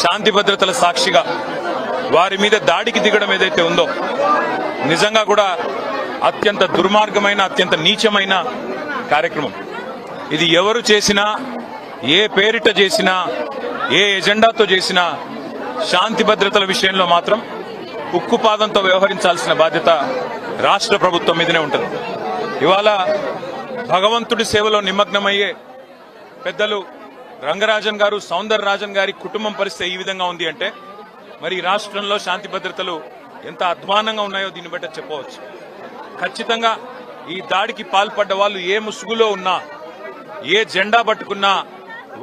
శాంతి భద్రతల సాక్షిగా వారి మీద దాడికి దిగడం ఏదైతే ఉందో నిజంగా కూడా అత్యంత దుర్మార్గమైన అత్యంత నీచమైన కార్యక్రమం. ఇది ఎవరు చేసినా ఏ పేరిట చేసినా ఏ ఎజెండాతో చేసినా శాంతి భద్రతల విషయంలో మాత్రం ఉక్కుపాదంతో వ్యవహరించాల్సిన బాధ్యత రాష్ట్ర ప్రభుత్వం మీదనే ఉంటుంది. ఇవాళ భగవంతుడి సేవలో నిమగ్నమయ్యే పెద్దలు రంగరాజన్ గారు సౌందర్ రాజన్ గారి కుటుంబం పరిస్థితి ఈ విధంగా ఉంది అంటే మరి రాష్ట్రంలో శాంతి భద్రతలు ఎంత అధ్వానంగా ఉన్నాయో దీన్ని బట్టి చెప్పవచ్చు. ఖచ్చితంగా ఈ దాడికి పాల్పడ్డ వాళ్ళు ఏ ముసుగులో ఉన్నా ఏ జెండా పట్టుకున్నా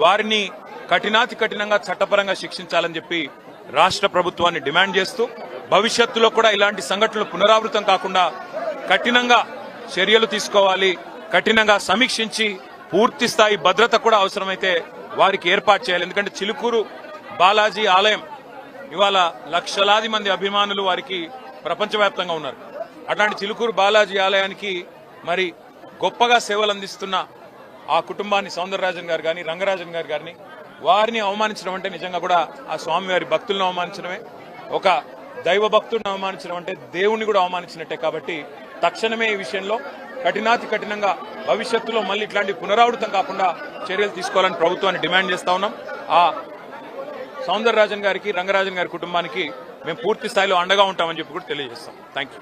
వారిని కఠినాతి కఠినంగా చట్టపరంగా శిక్షించాలని చెప్పి రాష్ట్ర ప్రభుత్వాన్ని డిమాండ్ చేస్తూ భవిష్యత్తులో కూడా ఇలాంటి సంఘటనలు పునరావృతం కాకుండా కఠినంగా చర్యలు తీసుకోవాలి కఠినంగా సమీక్షించి పూర్తి స్థాయి భద్రత కూడా అవసరమైతే వారికి ఏర్పాటు చేయాలి. ఎందుకంటే చిలుకూరు బాలాజీ ఆలయం ఇవాళ లక్షలాది మంది అభిమానులు వారికి ప్రపంచవ్యాప్తంగా ఉన్నారు. అట్లాంటి చిలుకూరు బాలాజీ ఆలయానికి మరి గొప్పగా సేవలు అందిస్తున్న ఆ కుటుంబాన్ని సౌందరరాజన్ గారు కానీ రంగరాజన్ గారు గారిని వారిని అవమానించడం అంటే నిజంగా కూడా ఆ స్వామివారి భక్తులను అవమానించడమే. ఒక దైవ భక్తుడిని అవమానించడం అంటే దేవుణ్ణి కూడా అవమానించినట్టే. కాబట్టి తక్షణమే ఈ విషయంలో కఠినాతి కఠినంగా భవిష్యత్తులో మళ్ళీ ఇట్లాంటి పునరావృతం కాకుండా చర్యలు తీసుకోవాలని ప్రభుత్వాన్ని డిమాండ్ చేస్తా ఉన్నాం. ఆ సౌందరరాజన్ గారికి రంగరాజన్ గారి కుటుంబానికి మేము పూర్తి స్థాయిలో అండగా ఉంటామని చెప్పి కూడా తెలియజేస్తాం. Thank you